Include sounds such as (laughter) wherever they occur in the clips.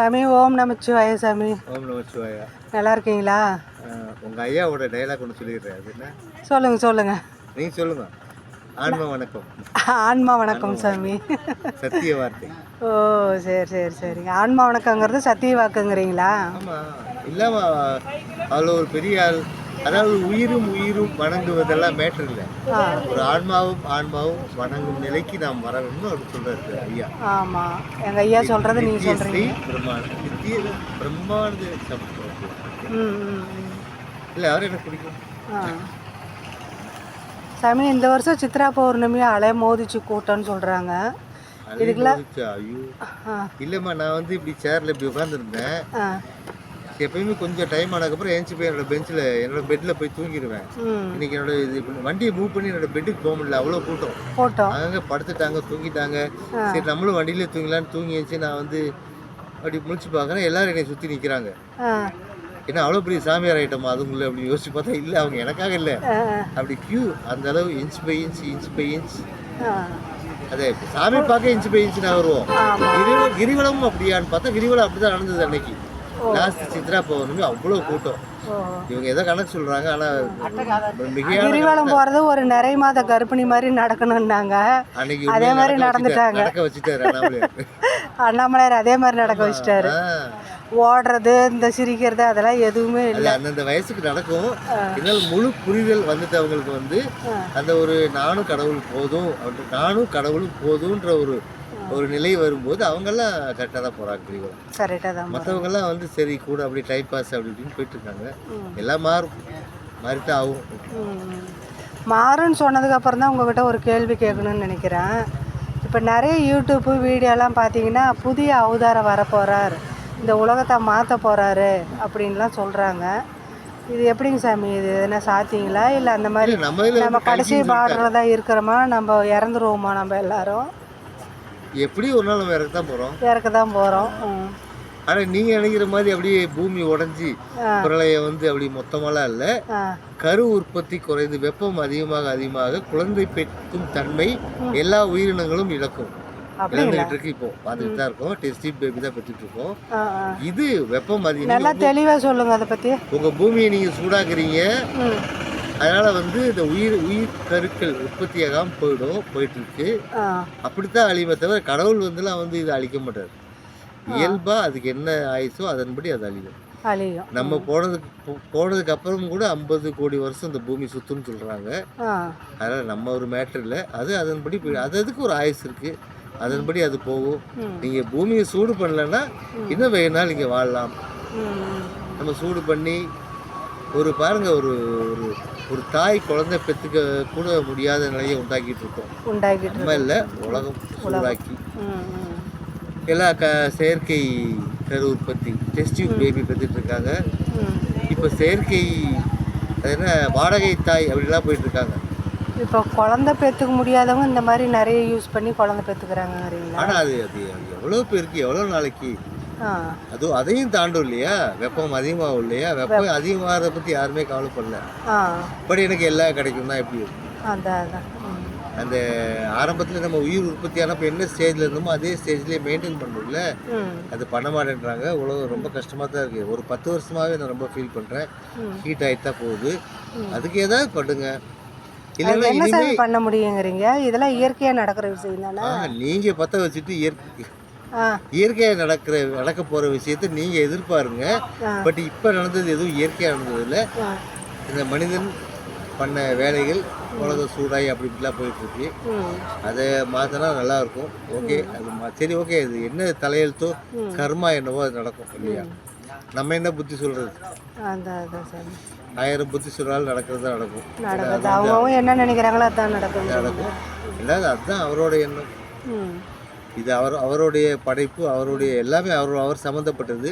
சாமி ஓம் நமச்சிவாய சாமி. ஓம் நமச்சிவாயா. நல்லா இருக்கீங்களா? உங்க ஐயாவோட டைலாக் ஒன்று சொல்லிடுறேன். சொல்லுங்க சொல்லுங்க. நீங்க சொல்லுங்க. ஆன்மா வணக்கம். ஆன்மா வணக்கம் சாமி. சத்திய வார்த்தை. ஓ சரி சரி சரிங்க. ஆன்மா வணக்கங்கிறது சத்திய வாக்குங்கிறீங்களா? ஆமா. இல்லாம அவ்வளோ ஒரு பெரிய ஆள். அதாவது உயிரும் உயிரும் வணங்குவதெல்லாம் மேட்டர் இல்லை. ஒரு ஆன்மாவும் ஆன்மாவும் வணங்கும் நிலைக்கு நாம் வரணும்னு அவர் சொல்றாரு ஐயா. ஆமாம் எங்கள் ஐயா சொல்கிறத நீங்கள் நித்திய சொல்கிறீங்க ஸ்ரீ பிரம்மாண்ட நித்திய பிரம்மாண்ட. இல்லை அவர் எனக்கு பிடிக்கும்? சாமி இந்த வருஷம் சித்ரா பௌர்ணமி அலை மோதிச்சு கூட்டம்னு ஐயோ. ஆ. இல்லைம்மா நான் வந்து இப்படி சேர்ல இப்படி உட்காந்துருந்தேன் எப்பயுமே கொஞ்சம் டைம் ஆனதுக்கப்புறம் ஏஞ்சி போய் என்னோட பெஞ்சில் என்னோட பெட்டில் போய் தூங்கிடுவேன் இன்னைக்கு என்னோட இது வண்டியை மூவ் பண்ணி என்னோட பெட்டுக்கு போக முடியல. அவ்வளோ கூட்டம். அங்கங்கே படுத்துட்டாங்க தூங்கிட்டாங்க. சரி நம்மளும் வண்டியிலே தூங்கலான்னு தூங்கி எழுந்துச்சு நான் வந்து அப்படி முழிச்சு பார்க்குறேன். எல்லாரும் என்னை சுற்றி நிற்கிறாங்க ஏன்னா அவ்வளோ பெரிய சாமியார் ஐட்டமா அதுக்குள்ள அப்படி யோசிச்சு பார்த்தா இல்லை அவங்க எனக்காக இல்லை. அப்படி கியூ அந்த அளவு inch by inch inch by inch அதே சாமி பார்க்க இன்ச் பை இன்ச் நான் வருவோம். கிரிவலம் கிரிவலமும் அப்படியான்னு பார்த்தா கிரிவலம் அப்படிதான் நடந்தது அன்னைக்கு. லாஸ்ட் சித்ரா பௌர்ணமி அவ்வளோ கூட்டம். இவங்க ஏதோ கணக்கு சொல்றாங்க? ஆனா மிகையான கிரிவலம் போகிறது ஒரு நிறை மாத கர்ப்பிணி மாதிரி நடக்கணும்னாங்க. அதே மாதிரி நடந்துட்டாங்க. நடக்க வச்சுட்டாரு (laughs) அண்ணாமலையார். அதே மாதிரி நடக்க வச்சிட்டாரு. ஓடுறது இந்த சிரிக்கிறது அதெல்லாம் எதுவுமே இல்லை. அந்தந்த வயசுக்கு நடக்கும். இதனால் முழு புரிதல் வந்துட்டவங்களுக்கு வந்து அந்த ஒரு நானும் கடவுள் போதும் அப்படி நானும் கடவுளும் போதுன்ற ஒரு ஒரு நிலை வரும்போது அவங்கெல்லாம் கரெக்டாக தான் போறாங்க கிரிவலம் கரெக்டாக தான் மற்றவங்கெல்லாம் வந்து சரி கூட அப்படி டைம் பாஸ் அப்படி இப்படின்னு போயிட்டு இருக்காங்க எல்லாம் மாறும். மாறித்தான் ஆகும். மாறுன்னு சொன்னதுக்கு அப்புறம் தான் உங்ககிட்ட ஒரு கேள்வி கேட்கணும்னு நினைக்கிறேன். இப்போ நிறைய யூடியூப்பு வீடியோலாம் பார்த்தீங்கன்னா புதிய அவதாரம் வரப்போகிறார் இந்த உலகத்தை மாற்ற போகிறாரு அப்படின்லாம் சொல்கிறாங்க இது எப்படிங்க சாமி? இது எதனா சாத்தியங்களா? இல்லை அந்த மாதிரி நம்ம கடைசி தான் இருக்கிறோமா? நம்ம இறந்துருவோமா நம்ம எல்லாரும்? எப்படி ஒரு நாள் இறக்க தான் போறோம். இறக்க தான் போகிறோம் ஆனா நீங்க நினைக்கிற மாதிரி அப்படியே பூமி உடைஞ்சி பிரளயம் வந்து அப்படி மொத்தமாலாம் இல்ல. கரு உற்பத்தி குறைந்து வெப்பம் அதிகமாக அதிகமாக குழந்தை பெற்றும் தன்மை எல்லா உயிரினங்களும் இழக்கும். இழந்துகிட்டு இருக்கு இப்போ. பார்த்துட்டு தான் இருக்கோம். டெஸ்டி பேபி தான் பெற்றுட்டு இருக்கோம். இது வெப்பம் அதிகம் நல்லா தெளிவாக சொல்லுங்கள் அதை பற்றி உங்க பூமியை நீங்க சூடாக்குறீங்க. அதனால வந்து இந்த உயிர் உயிர் கருக்கள் உற்பத்தியாகாம போயிடும் போயிட்டு இருக்கு ஆ. அப்படித்தான் அழியுமே தவிர கடவுள் வந்துலாம் வந்து இதை அழிக்க மாட்டார். இயல்பா அதுக்கு என்ன ஆயுசோ அதன்படி அது அழியும். நம்ம போனதுக்கு போனதுக்கு அப்புறம் கூட ஐம்பது கோடி வருஷம் இந்த பூமி சுத்துன்னு சொல்றாங்க. அதனால நம்ம ஒரு மேட்டர் இல்லை. அது அதன்படி அது அதுக்கு ஒரு ஆயுஸ் இருக்கு. அதன்படி அது போகும். நீங்க பூமியை சூடு பண்ணலன்னா இன்னும் வெகு நாள் இங்க வாழலாம். நம்ம சூடு பண்ணி ஒரு பாருங்க ஒரு ஒரு ஒரு தாய் குழந்தை பெற்றுக்க கூட முடியாத நிலையை உண்டாக்கிட்டு இருக்கோம். உண்டாக்கிட்டு நம்ம இல்லை உலகம் ம் எல்லா க செயற்கை கரு உற்பத்தி டெஸ்ட் பேபி பெற்றுட்டு இருக்காங்க. இப்போ செயற்கை அது என்ன வாடகை தாய் அப்படிலாம் போயிட்டு இருக்காங்க. இப்போ குழந்தை பெற்றுக்க முடியாதவங்க இந்த மாதிரி நிறைய யூஸ் பண்ணி குழந்தை பெற்றுக்கிறாங்கங்கிறீங்களா ஆனால் அது அது எவ்வளோ பேருக்கு எவ்வளோ நாளைக்கு அதுவும் அதையும் தாண்டும் இல்லையா? வெப்பம் அதிகமாகும் இல்லையா? வெப்பம் அதிகமாகிறத பற்றி யாருமே கவலைப்படல. பட் எனக்கு எல்லாம் கிடைக்கும் தான் எப்படி இருக்கும்? அந்த ஆரம்பத்தில் நம்ம உயிர் உற்பத்தி ஆனப்போ என்ன ஸ்டேஜில் இருந்தோமோ அதே ஸ்டேஜ்லேயே மெயின்டைன் பண்ணணும்ல அது பண்ண மாட்டேன்றாங்க. உலகம் ரொம்ப கஷ்டமாக தான் இருக்குது ஒரு பத்து வருஷமாகவே நான் ரொம்ப ஃபீல் பண்ணுறேன். ஹீட் ஆகிட்டு தான் போகுது. அதுக்கு ஏதாவது பண்ணுங்க. என்ன பண்ண முடியுங்கிறீங்க? இதெல்லாம் இயற்கையாக நடக்கிற விஷயம் தானே? ஆ, நீங்க பற்ற வச்சுட்டு இயற்கை இயற்கையாக நடக்கிற நடக்க போகிற விஷயத்த நீங்கள் எதிர்பாருங்க. பட் இப்போ நடந்தது எதுவும் இயற்கையாக நடந்தது இல்லை இந்த மனிதன் பண்ண வேலைகள் உலகம் சூடாகி அப்படி இப்படிலாம் போயிட்டு இருக்கு ம். அதை மாற்றினா நல்லா இருக்கும் ஓகே அது சரி ஓகே. அது என்ன தலையெழுத்தோ கர்மா என்னவோ அது நடக்கும் இல்லையா? நம்ம என்ன புத்தி சாமி ஆயிரம் புத்தி சொல்றாலும் நடக்கிறது தான் நடக்கும். அவங்கவுங்க என்ன நினைக்கிறாங்களோ அதான் நடக்குது நடக்கும். இல்லாத அதுதான் அவரோட எண்ணம். இது அவர் அவருடைய படைப்பு அவருடைய எல்லாமே அவர் அவர் சம்மந்தப்பட்டது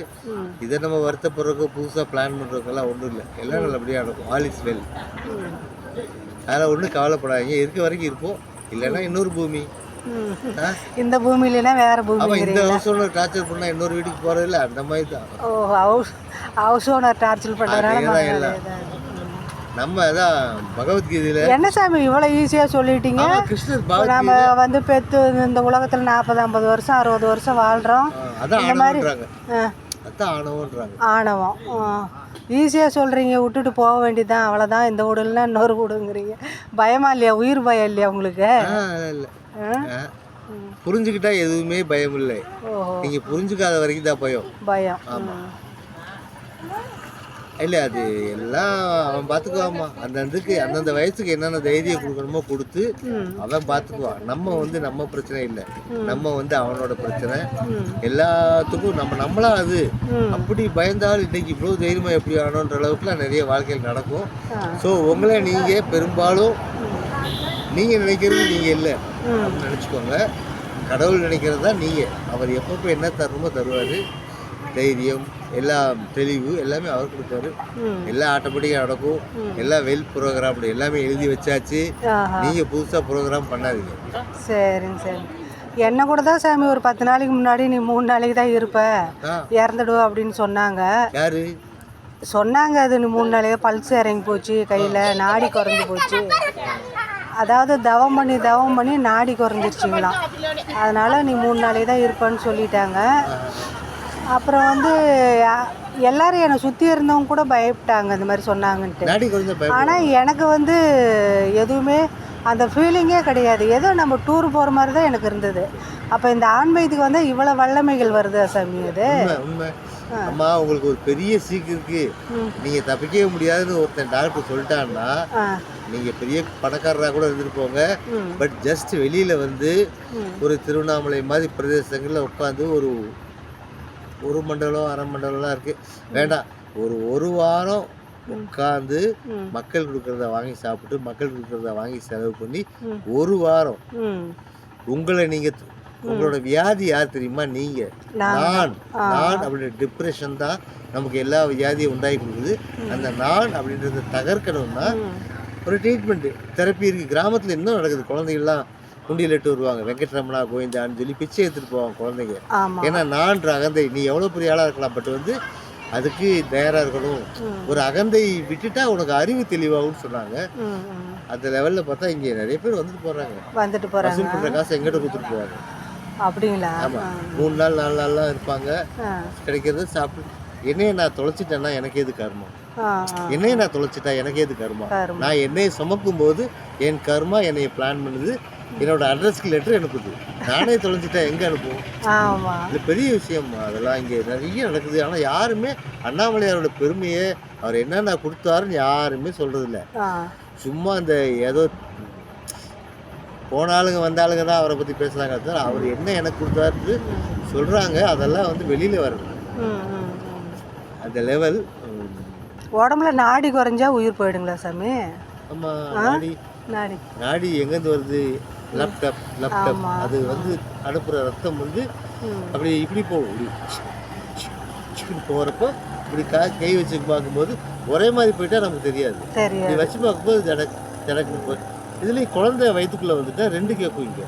இதை நம்ம வருத்தப்படுறதுக்கோ புதுசாக பிளான் பண்ணுறதுக்கெல்லாம் ஒன்றும் இல்லை. எல்லாம் நல்லபடியாக நடக்கும். ஆல் இஸ் வெல் ம் அதனால் ஒன்றும் கவலைப்படாதீங்க. இருக்க வரைக்கும் இருப்போம். இல்லைன்னா இன்னொரு பூமி? இந்த பூமியிலனா வேற பூமி அவன் இந்த ஹவுஸ் ஓனர் டார்ச்சர் பண்ணால் இன்னொரு வீட்டுக்கு போகிறது இல்லை அந்த மாதிரி தான். ஓ ஹவுஸ் ஹவுஸ் ஓனர் டார்ச்சர் பண்ணுறதுனால தான். நம்ம அதான் பகவத்கீதையில என்ன சாமி இவ்வளோ ஈஸியாக சொல்லிட்டீங்க? கிருஷ்ணர் நம்ம வந்து பெத்து இந்த உலகத்தில் நாற்பது ஐம்பது வருஷம் அறுபது வருஷம் வாழ்கிறோம் அதான் ஆணவன்றாங்க ஆணவம். ஈஸியாக சொல்கிறீங்க விட்டுட்டு போக வேண்டியதுதான் அவ்வளோதான் இந்த வீடுலாம் இன்னொரு வீடுங்கிறீங்க பயமா இல்லையா? உயிர் பயம் இல்லையா உங்களுக்கு. புரிஞ்சுக்கிட்டா எதுவுமே பயம் இல்லை ஓஹோ. நீங்க புரிஞ்சுக்காத வரைக்கும் தான் பயம். பயம். ஆமா. இல்ல அது எல்லாம் அவன் பாத்துக்குவாமா அந்தந்துக்கு அந்தந்த வயசுக்கு என்னென்ன தைரியம் கொடுக்கணுமோ கொடுத்து. அவன் பாத்துக்குவான். நம்ம வந்து நம்ம பிரச்சனை இல்லை. நம்ம வந்து அவனோட பிரச்சனை. எல்லாத்துக்கும் நம்ம நம்மளா அது. அப்படி பயந்தாலும் இன்னைக்கு இவ்வளோ தைரியமா எப்படி ஆனோன்ற அளவுக்குலாம் நிறைய வாழ்க்கையில் நடக்கும். ஸோ உங்களை நீங்க பெரும்பாலும் நீங்க நினைக்கிறது நீங்க இல்லை. அப்படின்னு நினச்சிக்கோங்க. கடவுள் நினைக்கிறது தான் நீங்க. அவர் எப்பப்போ என்ன தரணுமோ தருவார். தைரியம் எல்லாம் தெளிவு எல்லாமே அவர் கொடுப்பாரு ம். எல்லாம் ஆட்டோமேட்டிக்காக நடக்கும். எல்லாம் வெல் ப்ரோக்ராம் எல்லாமே எழுதி வச்சாச்சு. ஆஹா. நீங்க புதுசா ப்ரோக்ராம் பண்ணாதீங்க. சரிங்க சரி என்ன கூட தான் சாமி ஒரு பத்து நாளைக்கு முன்னாடி நீ மூணு நாளைக்கு தான் இருப்ப. இறந்துடுவ அப்படின்னு சொன்னாங்க. யாரு? சொன்னாங்க அது நீ மூணு நாளைக்கு பல்ஸ் இறங்கி போச்சு கையில் நாடி குறைஞ்சி போச்சு. அதாவது தவம் பண்ணி தவம் பண்ணி நாடி குறைஞ்சிருச்சிங்களாம். அதனால் நீ மூணு நாளைக்கு தான் இருப்பேன்னு சொல்லிட்டாங்க. அப்புறம் வந்து எல்லாரும் என்னை சுற்றி இருந்தவங்க கூட பயப்பட்டாங்க இந்த மாதிரி சொன்னாங்கன்ட்டு. ஆனால் எனக்கு வந்து எதுவுமே அந்த ஃபீலிங்கே கிடையாது. ஏதோ நம்ம டூர் போகிற மாதிரி தான் எனக்கு இருந்தது. அப்போ இந்த ஆன்மீகத்துக்கு வந்து இவ்வளோ வல்லமைகள் வருது சாமி அது? அம்மா உங்களுக்கு ஒரு பெரிய சீக்கு இருக்கு. நீங்க தப்பிக்கவே முடியாதுன்னு ஒருத்தன் டாக்டர் சொல்லிட்டான்னா நீங்க பெரிய பணக்காரராக கூட இருந்துட்டு போங்க. ம். பட் ஜஸ்ட் வெளியில வந்து. ஒரு திருவண்ணாமலை மாதிரி பிரதேசங்களில் உட்காந்து ஒரு ஒரு மண்டலம் அரை மண்டலம்லாம் இருக்கு. வேண்டாம். ஒரு ஒரு வாரம் உட்காந்து. மக்கள் கொடுக்கறத வாங்கி சாப்பிட்டு மக்கள் கொடுக்கறத வாங்கி செலவு பண்ணி. ஒரு வாரம். உங்களை நீங்க உங்களோட வியாதி யார் தெரியுமா? நீங்க. நான். நான். அப்படின்ற டிப்ரெஷன் தான் நமக்கு எல்லா வியாதியும் உண்டாக்கி கொடுக்குது. அந்த நான் அப்படின்றத தகர்க்கணும்னா. ஒரு ட்ரீட்மெண்ட் தெரப்பி இருக்கு. கிராமத்துல இன்னும் நடக்குது? குழந்தைகள்லாம் குண்டியில் இட்டு வருவாங்க. வெங்கட்ரமணா கோவிந்தான்னு சொல்லி பிச்சை எடுத்துட்டு போவாங்க குழந்தைங்க. ஏன்னா நான்ற அகந்தை நீ எவ்வளோ பெரிய ஆளாக இருக்கலாம் பட் வந்து அதுக்கு தயாராக இருக்கணும். ஒரு அகந்தை விட்டுட்டா உனக்கு அறிவு தெளிவாகும்னு சொன்னாங்க. அந்த லெவலில் பார்த்தா இங்கே நிறைய பேர் வந்துட்டு போகிறாங்க வந்துட்டு போகிறாங்க பண்ணுற காசு எங்கிட்ட கொடுத்துட்டு போவாங்க. அப்படிங்களா? ஆமாம் மூணு நாள் நாலு நாள்லாம் இருப்பாங்க. கிடைக்கிறத சாப்பிட்டு என்னைய நான் தொலைச்சிட்டேன்னா எனக்கு எது கர்மம் என்னைய நான் தொலைச்சிட்டா எனக்கு எது கர்மா? கருமம். நான் என்னைய சுமக்கும் போது என் கர்மா என்னைய பிளான் பண்ணுது. என்னோட அட்ரஸ்க்கு லெட்டர் அனுப்புது. நானே தொலைஞ்சிட்டா எங்கே அனுப்புவோம்? ஆமாம் இது பெரிய விஷயம். அதெல்லாம் இங்கே நிறைய நடக்குது. ஆனால் யாருமே அண்ணாமலையாரோட பெருமையை அவர் என்னென்ன கொடுத்தாருன்னு யாருமே சொல்கிறதில்ல சும்மா இந்த ஏதோ போன ஆளுங்க வந்த ஆளுங்க தான் அவரை பற்றி பேசுகிறாங்க அவர் என்ன எனக்கு கொடுத்தாரு சொல்கிறாங்க அதெல்லாம் வந்து வெளியில் வரணும். அந்த லெவல் உடம்புல நாடி குறைஞ்சா உயிர் போயிடுங்களா சாமி? நாடி. நாடி. நாடி எங்கேருந்து வருது? Laptop laptop. அது வந்து அனுப்புகிற ரத்தம் வந்து ம். அப்படி இப்படி போகும். இப்படி போகிறப்போ இப்படி கா கை வச்சு பார்க்கும்போது ஒரே மாதிரி போயிட்டா நமக்கு தெரியாது. இப்படி வச்சு பார்க்கும்போது ஜடக் ஜடக்குன்னு போய் இதுலேயும் குழந்தை வயிற்றுக்குள்ளே வந்துட்டா ரெண்டு கேட்கும் இங்கே.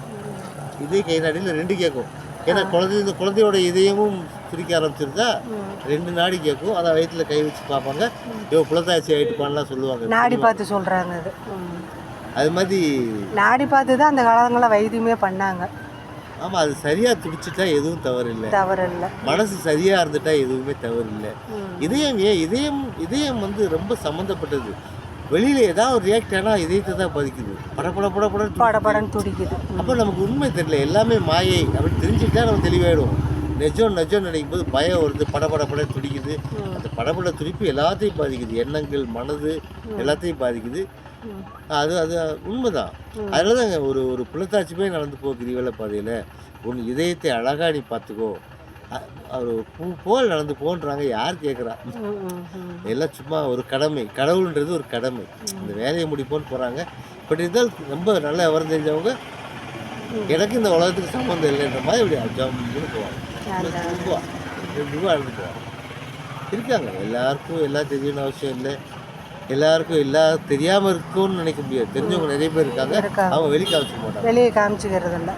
இதே கை நாடியில் ரெண்டு கேட்கும் ஏன்னா குழந்தை இந்த குழந்தையோட இதயமும் துடிக்க ஆரம்பிச்சிருந்தா ம். ரெண்டு நாடி கேட்கும் அதை வயிற்றுல கை வச்சு பார்ப்பாங்க. ஐயோ புலத்தாச்சி ஆகிட்டு பண்ணலாம் சொல்லுவாங்க. நாடி பார்த்து சொல்கிறாங்க அது. அது மாதிரி நாடி பார்த்து தான் அந்த காலங்களில் வைத்தியமே பண்ணாங்க. ஆமாம் அது சரியாக துடிச்சிட்டா எதுவும் தவறு இல்லை தவறு இல்லை மனசு சரியாக இருந்துட்டா எதுவுமே தவறு இல்லை ம். இதயம் ஏன் இதயம் இதயம் வந்து ரொம்ப சம்மந்தப்பட்டது. வெளியில் ஏதாவது ஒரு ரியாக்ட் ஆனால் இதயத்தை தான் பாதிக்குது. படப்பட படப்பட படபடன்னு துடிக்குது. அப்போ நமக்கு உண்மை தெரியல. எல்லாமே மாயை. அப்படின்னு தெரிஞ்சுக்கிட்டா நம்ம தெளிவாயிடும் நெஜம் நெஜம் நினைக்கும் போது பயம் வருது. படபட பட துடிக்குது. அந்த படபட துடிப்பு எல்லாத்தையும் பாதிக்குது. எண்ணங்கள் மனது எல்லாத்தையும் பாதிக்குது. அது அது உண்மைதான். அதனால தாங்க ஒரு ஒரு புலத்தாச்சி போய் நடந்து போ கிரிவல பாதையில் உன் இதயத்தை அழகா நீ பார்த்துக்கோ. அவர் பூ போல் நடந்து போன்றாங்க யார் கேட்குறா. எல்லாம் சும்மா ஒரு கடமை. கடவுள்ன்றது ஒரு கடமை. அந்த வேலையை முடிப்போன்னு போகிறாங்க பட் இருந்தால் ரொம்ப நல்ல விவரம் தெரிஞ்சவங்க எனக்கு இந்த உலகத்துக்கு சம்மந்தம் இல்லைன்ற மாதிரி இப்படி ஜம்முன்னு போவாங்க. ரெண்டு ரூபா அழுது போவாங்க. இருக்காங்க. எல்லாருக்கும் எல்லாம் தெரியணும்னு அவசியம் இல்லை. எல்லாருக்கும் எல்லா தெரியாமல் இருக்கும்னு நினைக்க முடியாது. தெரிஞ்சவங்க நிறைய பேர் இருக்காங்க. அவங்க வெளி காமிச்சிக்க மாட்டாங்க வெளியே காமிச்சிக்கிறது இல்லை.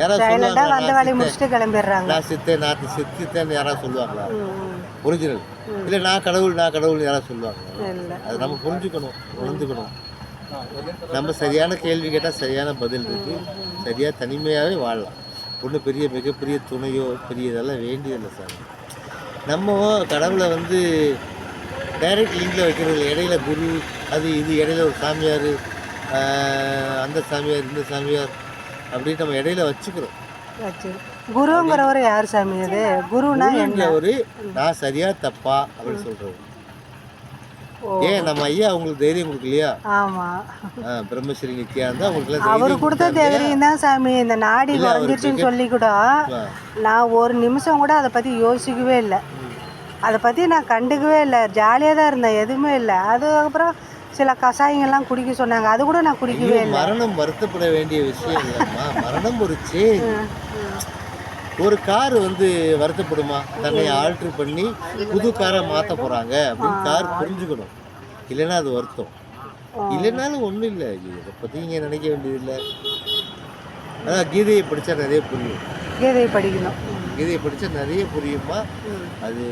யாராவது சொல்லுவாங்களா வந்த வேலையை முடிச்சுட்டு கிளம்பிடுறாங்க. நான் சித்தேன் நான் செத்துத்தேன்னு யாராவது சொல்லுவாங்களா? ஒரிஜினல். இல்லை நான் கடவுள் நான் கடவுள் யாராவது சொல்லுவாங்க இல்லை. அது நம்ம புரிஞ்சுக்கணும் உணர்ந்துக்கணும். நம்ம சரியான கேள்வி கேட்டால் சரியான பதில் இருக்கு. சரியாக தனிமையாகவே வாழலாம். ஒன்றும் பெரிய மிகப்பெரிய துணையோ பெரிய இதெல்லாம் வேண்டியதில்லை சார் நம்ம கடவுளை வந்து டைரக்ட் லிங்கில் வைக்கிறது. இடையில குரு அது இது இடையில ஒரு சாமியார் அந்த சாமியார் இந்த சாமியார் அப்படின்னு நம்ம இடையில வச்சுக்கிறோம். வச்சு குருங்கிறவர் யார் சாமி அது? குருனா என்ன? ஒரு நான் சரியா தப்பா அப்படின்னு சொல்றது ஏன்? நம்ம ஐயா உங்களுக்கு தைரியம் கொடுக்கலையா? ஆமாம் ஆ, பிரம்மஸ்ரீ நித்யானந்தா உங்களுக்கு அவர் கொடுத்த தைரியம் தான் சாமி. இந்த நாடி குறைஞ்சிருச்சுன்னு சொல்லி கூட நான் ஒரு நிமிஷம் கூட அதை பற்றி யோசிக்கவே இல்லை. அதை பற்றி நான் கண்டுக்கவே இல்லை. ஜாலியாக தான் இருந்தேன். எதுவுமே இல்லை. அதுக்கப்புறம் சில கஷாயங்கள்லாம் குடிக்க சொன்னாங்க. அது கூட நான் குடிக்கவே இல்லை. மரணம் வருத்தப்பட வேண்டிய விஷயம் இல்லைம்மா. (laughs) மரணம் ஒரு சேஞ்ச் ஒரு கார் வந்து வருத்தப்படுமா? தன்னை ஆல்ட்ரு பண்ணி புது காரை மாற்ற போறாங்க அப்படின்னு கார் புரிஞ்சுக்கணும். இல்லைன்னா அது வருத்தம். இல்லைனாலும் ஒன்றும் இல்லை. இதை பற்றி நீங்கள் நினைக்க வேண்டியதில்லை அதான் கீதையை படித்தா நிறைய புரியும். கீதை படிக்கணும். கீதையை படித்தா நிறைய புரியுமா. அது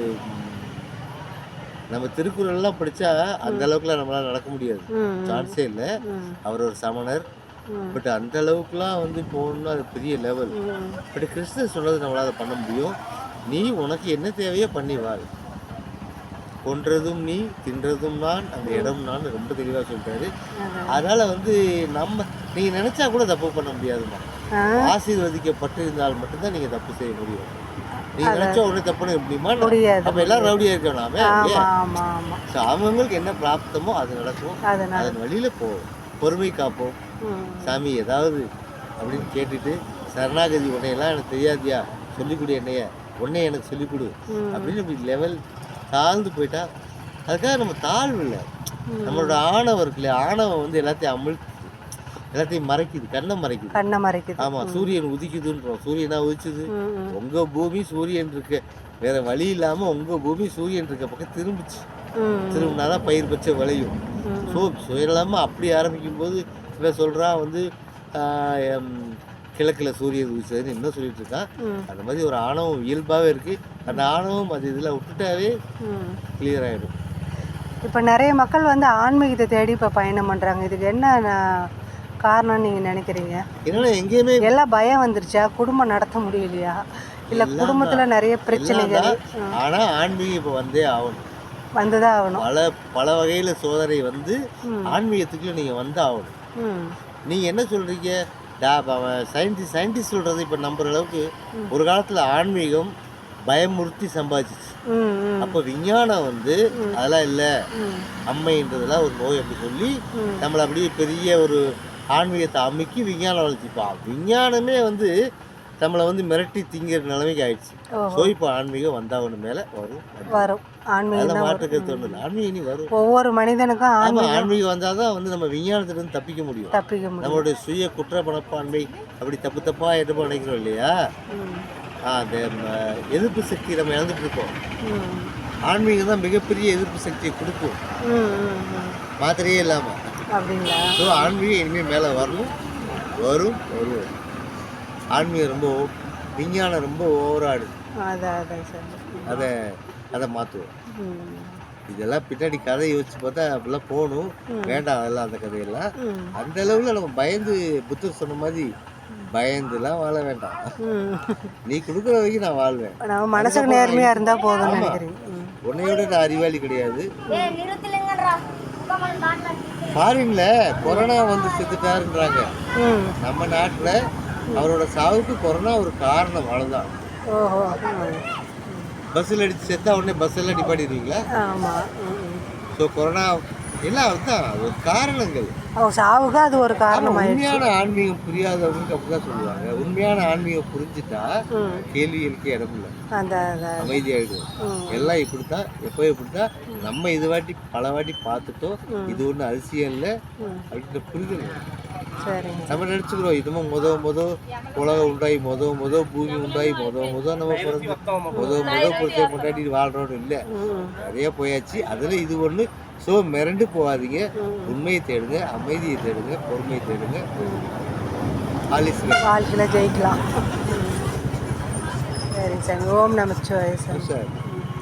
நம்ம திருக்குறள்லாம் படித்தா அந்த அளவுக்குலாம் நம்மளால நடக்க முடியாது. சான்ஸே இல்லை. அவர் ஒரு சமணர். பட் அந்த அளவுக்குலாம் வந்து போகணும்னா அது பெரிய லெவல் பட் கிறிஸ்தர் சொன்னது நம்மளால அதை பண்ண முடியும். நீ உனக்கு என்ன தேவையோ பண்ணி வாழ். கொன்றதும் நீ தின்றதும் நான் அந்த இடம் நான் ரொம்ப தெளிவாக சொல்லிட்டாரு. அதனால வந்து நம்ம நீங்க நினைச்சா கூட தப்பு பண்ண முடியாதுமா ஆ. ஆசீர்வதிக்கப்பட்டு இருந்தால் மட்டும்தான் நீங்க தப்பு செய்ய முடியும். நீங்க நினைச்சா உடனே தப்பு பண்ண முடியுமா? முடியாது அப்ப எல்லாரும் ரவுடியா ஆமாம் ஸோ அவங்களுக்கு என்ன பிராப்தமோ அது நடக்கும். அதன் வழியில போவோம் பொறுமை காப்போம். சாமி ஏதாவது அப்படின்னு கேட்டுட்டு சரணாகதி உன்னையெல்லாம் எனக்கு தெரியாதியா? சொல்லிக் கொடு என்னைய. உன்னைய எனக்கு சொல்லிக் கொடு. அப்படின்னு இப்படி லெவல் தாழ்ந்து போயிட்டா அதுக்காக நம்ம தாழ்வு இல்லை. நம்மளோட ஆணவம் இருக்கு இல்லையா? ஆணவம் வந்து எல்லாத்தையும் அமிழ்த்து எல்லாத்தையும் மறைக்குது கண்ணை மறைக்குது. கண்ணை மறைக்குது. ஆமா சூரியன் உதிக்குதுன்றோம். சூரியனா உதிச்சுது? உங்க பூமி சூரியன் இருக்க. வேற வழி இல்லாம உங்க பூமி சூரியன் இருக்க பக்கம் திரும்பிச்சு. திரும்பினாதான் பயிர் பச்சை விளையும். ஸோ சுயநலமாக அப்படி ஆரம்பிக்கும் போது இவன் சொல்கிறான் வந்து கிழக்குல சூரியன் உதிச்சதுன்னு இன்னும் சொல்லிட்டு இருக்கான் அந்த மாதிரி ஒரு ஆணவம் இயல்பாகவே இருக்குது அந்த ஆணவம் அது இதில் விட்டுட்டாவே கிளியர் ஆகிடும் இப்போ நிறைய மக்கள் வந்து ஆன்மீகத்தை தேடி இப்போ பயணம் பண்ணுறாங்க இதுக்கு என்ன காரணம்னு நீங்கள் நினைக்கிறீங்க? என்னன்னா எங்கேயுமே எல்லாம் பயம் வந்துருச்சா? குடும்பம் நடத்த முடியலையா? இல்லை குடும்பத்தில் நிறைய பிரச்சனைகள் ஆனால் ஆன்மீகம் இப்போ வந்தே ஆகணும். வந்துதான் ஆகணும். பல பல வகையில் சோதனை வந்து ம். ஆன்மீகத்துக்குள்ள நீங்கள் வந்து ஆகணும். நீங்கள் என்ன சொல்கிறீங்க டா சயின்டிஸ்ட் சயின்டிஸ்ட் சொல்கிறது இப்போ நம்புற அளவுக்கு ஒரு காலத்தில் ஆன்மீகம் பயமுறுத்தி சம்பாதிச்சிச்சு அப்போ விஞ்ஞானம் வந்து அதெல்லாம் இல்லை. அம்மைன்றதெல்லாம் ஒரு நோய் அப்படி சொல்லி. நம்மளை அப்படியே பெரிய ஒரு ஆன்மீகத்தை அமுக்கி விஞ்ஞானம் வளர்த்திப்பான் விஞ்ஞானமே வந்து நம்மளை வந்து மிரட்டி திங்கிற நிலைமைக்கு ஆயிடுச்சு. ஸோ இப்போ ஆன்மீகம் வந்தவனு மேலே வரும். வரும். ஆன்மீகம் மாற்றுக்கிறது ஒன்று ஆன்மீகம் இனி வரும். ஒவ்வொரு மனிதனுக்கும் ஆமாம் ஆன்மீகம். வந்தால் தான் வந்து நம்ம விஞ்ஞானத்திலிருந்து தப்பிக்க முடியும். தப்பிக்க முடியும். நம்மளுடைய சுய குற்ற மனப்பான்மை அப்படி தப்பு தப்பாக எடுப்போம் நினைக்கிறோம் இல்லையா? அந்த எதிர்ப்பு சக்தி நம்ம இழந்துட்டு இருக்கோம். ஆன்மீகம் தான் மிகப்பெரிய எதிர்ப்பு சக்தியை கொடுக்கும். மாத்திரையே இல்லாமல் அப்படிங்களா? ஸோ ஆன்மீகம் இனிமேல் மேலே வரணும். வரும் வரும் ஆன்மீகம் ரொம்ப விஞ்ஞானம் ரொம்ப ஓவராடு. அதான் அதான் சார். அதை அதை மாற்றுவோம் இதெல்லாம் பின்னாடி கதை யோசிச்சு பார்த்தா அப்படிலாம் போகணும். வேண்டாம் அதெல்லாம் அந்த கதையெல்லாம். அந்த அளவில் நம்ம பயந்து புத்தர் சொன்ன மாதிரி பயந்துலாம் வாழ வேண்டாம். நீ கொடுக்குற வரைக்கும் நான் வாழ்வேன். நம்ம மனசுக்கு நேர்மையாக இருந்தால் போதும்னு நினைக்கிறீங்க ம். உன்னையோட நான் அறிவாளி கிடையாது. ஃபாரின்ல கொரோனா வந்து செத்துட்டாருன்றாங்க. நம்ம நாட்டில் அவரோட சாவுக்கு கொரோனா ஒரு காரணம் அவ்வளோதான் பஸ்ஸில் அடித்து செத்தா உடனே பஸ்ஸெல்லாம் நிப்பாட்டிடுவீங்களா? ஆமாம் ஸோ கொரோனா எல்லாம் அதுதான் அது ஒரு காரணங்கள். அவங்க சாவுக்கு அது ஒரு காரணமாயிடுச்சு உண்மையான ஆன்மீகம் புரியாதவங்களுக்கு அப்படிதான் சொல்லுவாங்க. உண்மையான ஆன்மீகம் புரிஞ்சுட்டா கேள்விகளுக்கு இடம் இல்லை. அந்த. எல்லாம் இப்படித்தான் எப்போ இப்படித்தான். நம்ம இது வாட்டி பல வாட்டி பார்த்துட்டோம். இது ஒன்றும் அதிசயம் இல்லை அப்படின்ற புரிதல் நம்ம நினச்சிக்கிறோம் இதுவும் முத முத உலகம் உண்டாகி முத முத பூமி உண்டாகி முத முத நம்ம பிறந்து முத முத புருஷை கொண்டாடி வாழ்றோம் இல்லை. நிறைய போயாச்சு. அதில் இது ஒன்று ஸோ மிரண்டு போகாதீங்க. உண்மையை தேடுங்க அமைதியை தேடுங்க பொறுமையை தேடுங்க. வாழ்க்கையில் ஜெயிக்கலாம். சரிங்க சாமி ஓம் நமச்சிவாய சாமி சார்.